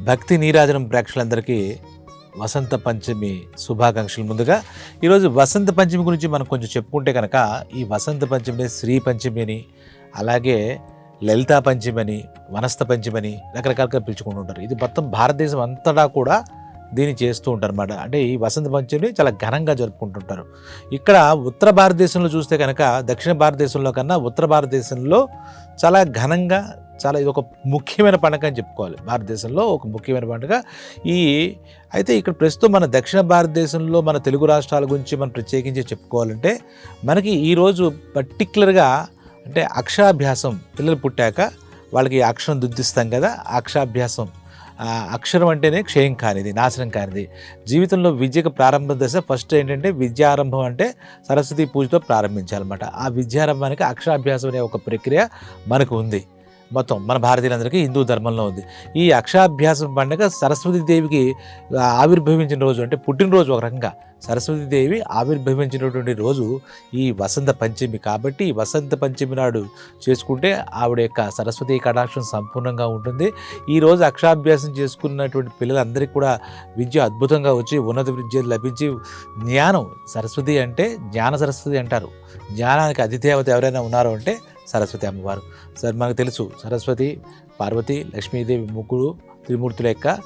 భక్తి నీరాజనం ప్రేక్షకులందరికీ వసంత పంచమి శుభాకాంక్షలు ముందుగా. ఈరోజు వసంత పంచమి గురించి మనం కొంచెం చెప్పుకుంటే కనుక ఈ వసంత పంచమిని శ్రీ పంచమి అని అలాగే లలితా పంచమి అని వనస్థ పంచమి అని రకరకాలుగా పిలుచుకుంటుంటారు ఇది మొత్తం భారతదేశం అంతటా కూడా దీన్ని చేస్తూ ఉంటారు అన్నమాట అంటే ఈ వసంత పంచమిని చాలా ఘనంగా జరుపుకుంటుంటారు. ఇక్కడ ఉత్తర భారతదేశంలో చూస్తే కనుక దక్షిణ భారతదేశంలో కన్నా ఉత్తర భారతదేశంలో చాలా ఘనంగా చాలా ఇది ఒక ముఖ్యమైన పండుగ అని చెప్పుకోవాలి. భారతదేశంలో ఒక ముఖ్యమైన పండుగ. ఈ అయితే ఇక్కడ ప్రస్తుతం మన దక్షిణ భారతదేశంలో మన తెలుగు రాష్ట్రాల గురించి మనం ప్రత్యేకించి చెప్పుకోవాలంటే మనకి ఈరోజు పర్టిక్యులర్గా అంటే అక్షరాభ్యాసం పిల్లలు పుట్టాక వాళ్ళకి అక్షరం దుద్దిస్తాం కదా అక్షరాభ్యాసం. అక్షరం అంటేనే క్షయం కానిది నాశనం కానిది. జీవితంలో విద్యకు ప్రారంభ దశ ఫస్ట్ ఏంటంటే విద్యారంభం అంటే సరస్వతి పూజతో ప్రారంభించాలన్నమాట. ఆ విద్యారంభానికి అక్షరాభ్యాసం అనే ఒక ప్రక్రియ మనకు ఉంది. మొత్తం మన భారతీయులందరికీ హిందూ ధర్మంలో ఉంది. ఈ అక్షాభ్యాసం పండుగ సరస్వతీదేవికి ఆవిర్భవించిన రోజు అంటే పుట్టినరోజు ఒక రకంగా. సరస్వతీదేవి ఆవిర్భవించినటువంటి రోజు ఈ వసంత పంచమి కాబట్టి ఈ వసంత పంచమి నాడు చేసుకుంటే ఆవిడ యొక్క సరస్వతి కటాక్షం సంపూర్ణంగా ఉంటుంది. ఈ రోజు చేసుకున్నటువంటి పిల్లలందరికీ కూడా విద్య అద్భుతంగా వచ్చి ఉన్నత విద్య లభించి జ్ఞానం సరస్వతి అంటే జ్ఞాన సరస్వతి అంటారు. జ్ఞానానికి అధిదేవత ఎవరైనా ఉన్నారో అంటే సరస్వతి అమ్మవారు. సార్ మనకు తెలుసు సరస్వతి పార్వతి లక్ష్మీదేవి ముగ్గురు త్రిమూర్తుల యొక్క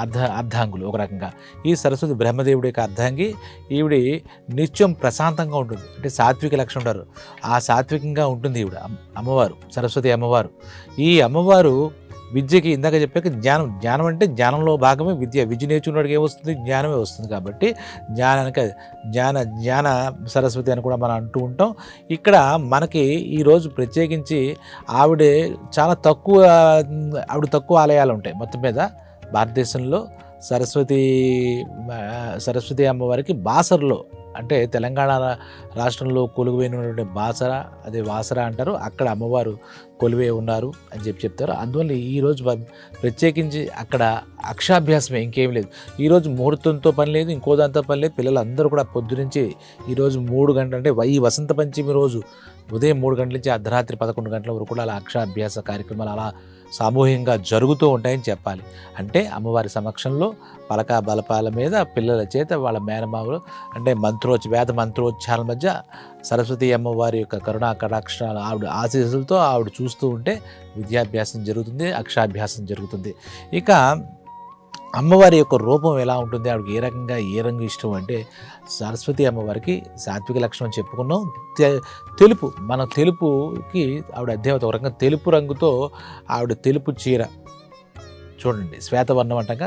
అర్ధ అర్ధాంగులు ఒక రకంగా. ఈ సరస్వతి బ్రహ్మదేవుడి యొక్క అర్ధాంగి ఈవిడి నిత్యం ప్రశాంతంగా ఉంటుంది. అంటే సాత్విక లక్షణం ఉంటారు. ఆ సాత్వికంగా ఉంటుంది ఈవిడ అమ్మవారు సరస్వతి అమ్మవారు. ఈ అమ్మవారు విద్యకి ఇందాక చెప్పాక జ్ఞానం జ్ఞానం అంటే జ్ఞానంలో భాగమే విద్య. విద్య నేర్చుకున్నవాడికి ఏమొస్తుంది? జ్ఞానమే వస్తుంది కాబట్టి జ్ఞానానికి జ్ఞాన జ్ఞాన సరస్వతి అని కూడా మనం అంటూ ఉంటాం. ఇక్కడ మనకి ఈరోజు ప్రత్యేకించి ఆవిడ చాలా తక్కువ ఆవిడ తక్కువ ఆలయాలు ఉంటాయి మొత్తం మీద. భారతదేశంలో సరస్వతి సరస్వతి అమ్మవారికి బాసర్లో అంటే తెలంగాణ రాష్ట్రంలో కొలువైనటువంటి బాసర అదే వాసర అంటారు అక్కడ అమ్మవారు కొలువే ఉన్నారు అని చెప్పి చెప్తారు. అందువల్ల ఈరోజు ప్రత్యేకించి అక్కడ అక్షాభ్యాసమే ఇంకేం లేదు. ఈరోజు ముహూర్తంతో పని లేదు ఇంకో దాంతో పని లేదు. పిల్లలందరూ కూడా పొద్దునుంచి ఈరోజు మూడు గంటలు అంటే ఈ వసంత పంచమి రోజు ఉదయం మూడు గంటల నుంచి అర్ధరాత్రి పదకొండు గంటల వరకు కూడా అలా అక్షరాభ్యాస కార్యక్రమాలు అలా సామూహికంగా జరుగుతూ ఉంటాయని చెప్పాలి. అంటే అమ్మవారి సమక్షంలో పలక బలపాల మీద పిల్లల చేత వాళ్ళ మేనమావులు అంటే మంత్రోచ్ వేద మంత్రోచ్చారణ మధ్య సరస్వతి అమ్మవారి యొక్క కరుణా కటాక్షాలు ఆవిడ ఆశీస్సులతో ఆవిడ చూస్తూ ఉంటే విద్యాభ్యాసం జరుగుతుంది అక్షరాభ్యాసం జరుగుతుంది. ఇక అమ్మవారి యొక్క రూపం ఎలా ఉంటుంది? ఆవిడకి ఏ రకంగా ఏ రంగు ఇష్టం అంటే సరస్వతి అమ్మవారికి సాత్విక లక్షణం చెప్పుకున్నాం. తె- తెలుపు మన తెలుపుకి ఆవిడ అధ్యయత ఒక రకంగా తెలుపు రంగుతో ఆవిడ తెలుపు చీర. చూడండి. శ్వేతవర్ణం అంటాక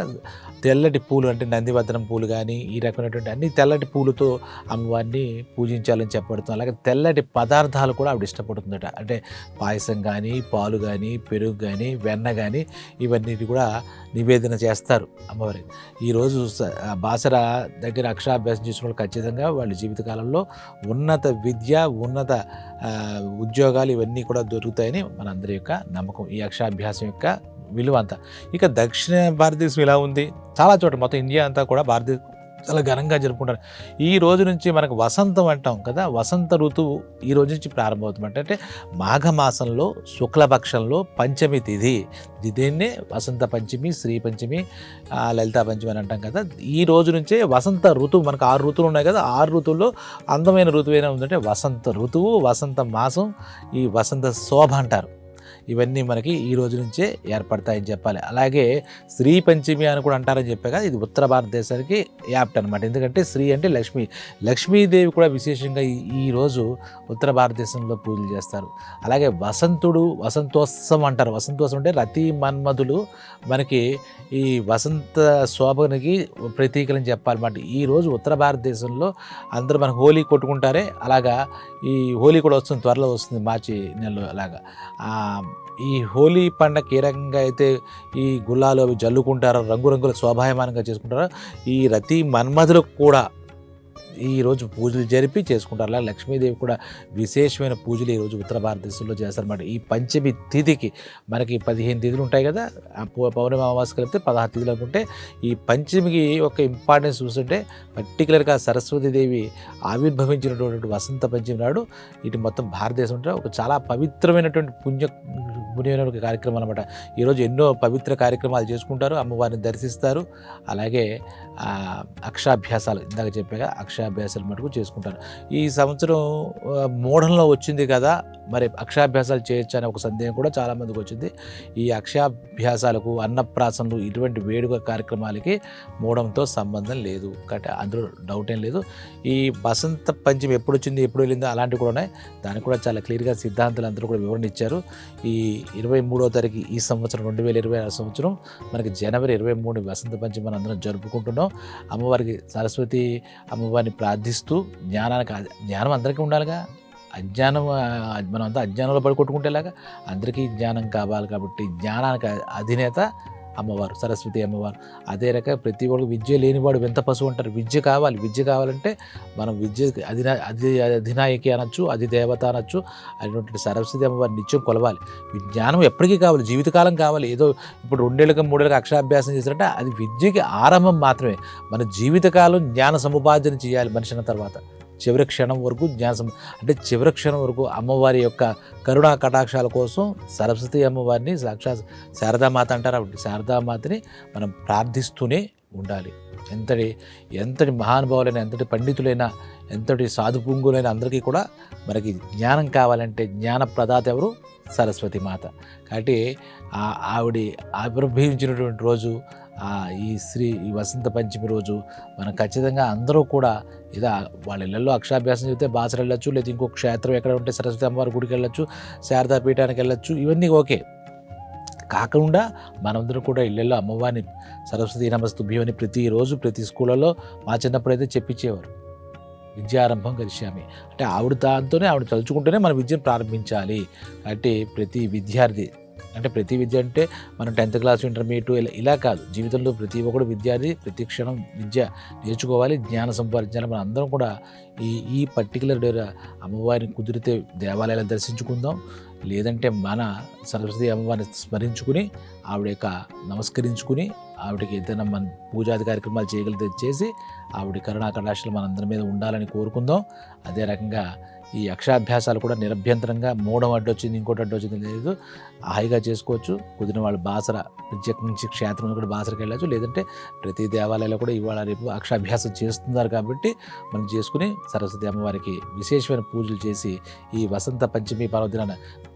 తెల్లటి పూలు అంటే నందివర్ధనం పూలు కానీ ఈ రకమైనటువంటి అన్ని తెల్లటి పూలతో అమ్మవారిని పూజించాలని చెప్పబడుతుంది. అలాగే తెల్లటి పదార్థాలు కూడా ఆవిడ ఇష్టపడుతుందట. అంటే పాయసం కానీ పాలు కానీ పెరుగు కానీ వెన్న కానీ ఇవన్నీ కూడా నివేదన చేస్తారు అమ్మవారికి ఈరోజు స- బాసర దగ్గర అక్షరాభ్యాసం చేసిన వాళ్ళు ఖచ్చితంగా వాళ్ళ జీవితకాలంలో ఉన్నత విద్య ఉన్నత ఉద్యోగాలు ఇవన్నీ కూడా దొరుకుతాయని మనందరి యొక్క నమ్మకం. ఈ అక్షరాభ్యాసం యొక్క విలువ అంతా. ఇక దక్షిణ భారతదేశం ఇలా ఉంది. చాలా చోట్ల మొత్తం ఇండియా అంతా కూడా భారతదేశం చాలా ఘనంగా జరుపుకుంటారు. ఈ రోజు నుంచి మనకు వసంతం అంటాం కదా వసంత ఋతువు ఈ రోజు నుంచి ప్రారంభమవుతుంది. అంటే మాఘమాసంలో శుక్లపక్షంలో పంచమి తిథి. దీన్నే వసంత పంచమి శ్రీ పంచమి లలితా పంచమి అని అంటాం కదా. ఈ రోజు నుంచే వసంత ఋతువు మనకు ఆరు ఋతువులు ఉన్నాయి కదా. ఆరు ఋతువుల్లో అందమైన ఋతువు ఏమైనా ఉందంటే వసంత ఋతువు వసంత మాసం ఈ వసంత శోభ అంటారు. ఇవన్నీ మనకి ఈ రోజు నుంచే ఏర్పడతాయని చెప్పాలి. అలాగే శ్రీ పంచమి అని కూడా అంటారని చెప్పే కదా ఇది ఉత్తర భారతదేశానికి యాప్ట్ అనమాట ఎందుకంటే శ్రీ అంటే లక్ష్మి. లక్ష్మీదేవి కూడా విశేషంగా ఈ ఈరోజు ఉత్తర భారతదేశంలో పూజలు చేస్తారు. అలాగే వసంతుడు వసంతోత్సవం అంటారు. వసంతోత్సవం అంటే రతి మన్మధులు మనకి ఈ వసంత శోభనికి ప్రతీకలని చెప్పాలన్నమాట. ఈరోజు ఉత్తర భారతదేశంలో అందరూ మన హోలీ కొట్టుకుంటారే. అలాగా ఈ హోలీ కూడా వస్తుంది త్వరలో వస్తుంది మార్చి నెలలో అలాగా. ఈ హోలీ పండగ ఏ రకంగా అయితే ఈ గుల్లాలు అవి జల్లుకుంటారో రంగురంగుల స్వాభాయమానంగా చేసుకుంటారో ఈ రతి మన్మధులకు కూడా ఈరోజు పూజలు జరిపి చేసుకుంటారు అలా లక్ష్మీదేవి కూడా విశేషమైన పూజలు ఈరోజు ఉత్తర భారతదేశంలో చేస్తారన్నమాట. ఈ పంచమి తిథికి మనకి పదిహేను తిథులు ఉంటాయి కదా పౌర్ణమి అమావాస కలిపితే పదహారు తిథులు అనుకుంటే ఈ పంచమికి ఒక ఇంపార్టెన్స్ చూస్తుంటే పర్టికులర్గా సరస్వతీదేవి ఆవిర్భవించినటువంటి వసంత పంచమి నాడు ఇటు మొత్తం భారతదేశం ఒక చాలా పవిత్రమైనటువంటి పుణ్య పుణ్యమైన కార్యక్రమం అనమాట ఈరోజు ఎన్నో పవిత్ర కార్యక్రమాలు చేసుకుంటారు అమ్మవారిని దర్శిస్తారు అలాగే అక్షాభ్యాసాలు ఇందాక చెప్పాక అక్షాభ్యాసాలు మటుకు చేసుకుంటారు. ఈ సంవత్సరం మూఢంలో వచ్చింది కదా మరి అక్షరాభ్యాసాలు చేయొచ్చు అనే ఒక సందేహం కూడా చాలామందికి వచ్చింది. ఈ అక్షరాభ్యాసాలకు అన్నప్రాసనలు ఇటువంటి వేడుక కార్యక్రమాలకి మూడంతో సంబంధం లేదు. కాబట్టి అందులో డౌట్ ఏం లేదు. ఈ వసంత పంచమి ఎప్పుడు వచ్చింది ఎప్పుడు వెళ్ళిందో అలాంటివి కూడా ఉన్నాయి. దానికి కూడా చాలా క్లియర్గా సిద్ధాంతాలు అందరూ కూడా వివరణ ఇచ్చారు. ఈ ఇరవై మూడో తారీఖు ఈ సంవత్సరం రెండు వేల ఇరవై ఆరు సంవత్సరం మనకి జనవరి ఇరవై మూడు వసంత పంచమి మనం అందరం జరుపుకుంటున్నాం. అమ్మవారికి సరస్వతి అమ్మవారిని ప్రార్థిస్తూ జ్ఞానానికి జ్ఞానం అందరికీ ఉండాలిగా. అజ్ఞానం మనం అంతా అజ్ఞానంలో పడి కొట్టుకుంటేలాగా అందరికీ జ్ఞానం కావాలి కాబట్టి జ్ఞానానికి అధినేత అమ్మవారు సరస్వతి అమ్మవారు. అదే రకంగా ప్రతి ఒక్కరు విద్య లేనివాడు వింత పశువు అంటారు. విద్య కావాలి. విద్య కావాలంటే మనం విద్య అధినా అధి అధినాయకి అనొచ్చు అధిదేవత అనొచ్చు అనేటువంటి సరస్వతి అమ్మవారు నిత్యం కొలవాలి. జ్ఞానం ఎప్పటికీ కావాలి. జీవితకాలం కావాలి. ఏదో ఇప్పుడు రెండేళ్ళకి మూడేళ్ళకి అక్షరాభ్యాసం చేసినట్టే అది విద్యకి ఆరంభం మాత్రమే. మన జీవితకాలం జ్ఞాన సముపార్జన చేయాలి మనిషిన తర్వాత. చివరి క్షణం వరకు జ్ఞాసం అంటే చివరి క్షణం వరకు అమ్మవారి యొక్క కరుణా కటాక్షాల కోసం సరస్వతి అమ్మవారిని సాక్షాత్ శారదామాత అంటారు. అప్పుడు శారదామాతని మనం ప్రార్థిస్తూనే ఉండాలి. ఎంతటి ఎంతటి మహానుభావులైన ఎంతటి పండితులైన ఎంతటి సాధుపుంగులైన అందరికీ కూడా మనకి జ్ఞానం కావాలంటే జ్ఞాన ప్రదాత ఎవరు? సరస్వతి మాత. కాబట్టి ఆవిడ ఆవిర్భవించినటువంటి రోజు ఈ శ్రీ ఈ వసంత పంచమి రోజు మనం ఖచ్చితంగా అందరూ కూడా ఇదా వాళ్ళ ఇళ్ళల్లో అక్షరాభ్యాసం చేస్తే బాసర వెళ్ళొచ్చు లేదా ఇంకో క్షేత్రం ఎక్కడ ఉంటే సరస్వతి అమ్మవారి గుడికి వెళ్ళొచ్చు శారదా పీఠానికి వెళ్ళొచ్చు ఇవన్నీ ఓకే. కాకుండా మనందరం కూడా ఇళ్ళల్లో అమ్మవారిని సరస్వతి నమస్తుభ్యం అని ప్రతిరోజు ప్రతి స్కూళ్ళలో మా చిన్నప్పుడు అయితే చెప్పించేవారు విద్యారంభం కలిశామి అంటే ఆవిడ దాంతోనే ఆవిడ తలుచుకుంటూనే మన విద్యను ప్రారంభించాలి. అంటే ప్రతి విద్యార్థి అంటే ప్రతి విద్య అంటే మనం టెన్త్ క్లాస్ ఇంటర్మీడియట్ ఇలా ఇలా కాదు. జీవితంలో ప్రతి ఒక్కడు విద్యార్థి ప్రతి క్షణం విద్య నేర్చుకోవాలి. జ్ఞానం సంపాదించాలి. మన అందరం కూడా ఈ ఈ పర్టికులర్ డే అమ్మవారిని కుదిరితే దేవాలయాలు దర్శించుకుందాం. లేదంటే మన సరస్వతి అమ్మవారిని స్మరించుకుని ఆవిడ యొక్క నమస్కరించుకుని ఆవిడకి ఏదైనా మన పూజాది కార్యక్రమాలు చేయగలిగితే చేసి ఆవిడ కరుణా కటాక్షలు మనందరి మీద ఉండాలని కోరుకుందాం. అదే రకంగా ఈ అక్షరాభ్యాసాలు కూడా నిరభ్యంతరంగా మూడం అడ్డు వచ్చింది ఇంకోటి అడ్డు వచ్చింది లేదు. హాయిగా చేసుకోవచ్చు. కుదిరిన వాళ్ళు బాసర ప్రత్యేకించి క్షేత్రం కూడా బాసరకి వెళ్ళచ్చు. లేదంటే ప్రతి దేవాలయంలో కూడా ఇవాళ రేపు అక్షరాభ్యాసం చేస్తున్నారు కాబట్టి మనం చేసుకుని సరస్వతి అమ్మవారికి విశేషమైన పూజలు చేసి ఈ వసంత పంచమి పర్వదినాన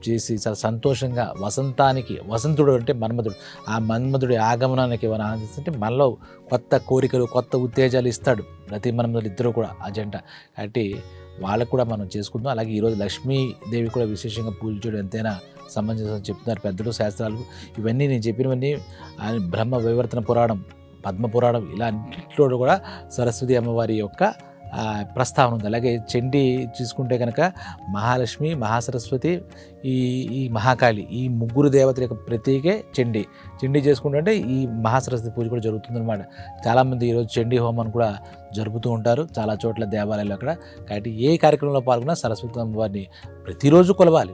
చేసి చాలా సంతోషంగా వసంతానికి వసంతుడు అంటే మన్మధుడు. ఆ మన్మధుడి ఆగమనానికి ఏమైనా ఆనందిస్తుంటే మనలో కొత్త కోరికలు కొత్త ఉత్తేజాలు ఇస్తాడు. ప్రతి మన్మధుడు ఇద్దరు కూడా ఆ జంట కాబట్టి వాళ్ళకు కూడా మనం చేసుకుందాం. అలాగే ఈరోజు లక్ష్మీదేవి కూడా విశేషంగా పూజ చేయడం ఎంతైనా సంబంధించిన చెప్తున్నారు పెద్దలు శాస్త్రాలు. ఇవన్నీ నేను చెప్పినవన్నీ ఆయన బ్రహ్మ వివర్తన పురాణం పద్మ పురాణం ఇలా అన్నింటిలో కూడా సరస్వతి అమ్మవారి యొక్క ప్రస్తావన ఉంది. అలాగే చండీ చూసుకుంటే కనుక మహాలక్ష్మి మహాసరస్వతి ఈ ఈ మహాకాళి ఈ ముగ్గురు దేవతల యొక్క ప్రతీకే చండీ. చండీ చేసుకుంటుంటే ఈ మహాసరస్వతి పూజ కూడా జరుగుతుందన్నమాట. చాలామంది ఈరోజు చండీ హోమం కూడా జరుపుతూ ఉంటారు. చాలా చోట్ల దేవాలయాలు అక్కడ. కాబట్టి ఏ కార్యక్రమంలో పాల్గొన్నా సరస్వతి అమ్మవారిని ప్రతిరోజు కొలవాలి.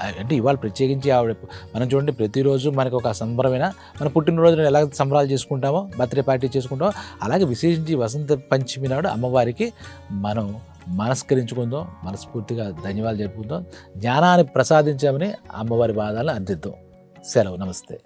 అంటే ఇవాళ ప్రత్యేకించి ఆవిడ మనం చూడండి ప్రతిరోజు మనకు ఒక సంబరమైన మన పుట్టినరోజున ఎలా సంబరాలు చేసుకుంటామో బర్త్డే పార్టీ చేసుకుంటామో అలాగే విశేషించి వసంత పంచమి నాడు అమ్మవారికి మనం మనస్కరించుకుందాం మనస్ఫూర్తిగా ధన్యవాదాలు జరుపుకుందాం జ్ఞానాన్ని ప్రసాదించామని అమ్మవారి బాధాలను అర్థిద్దాం సెలవు. నమస్తే.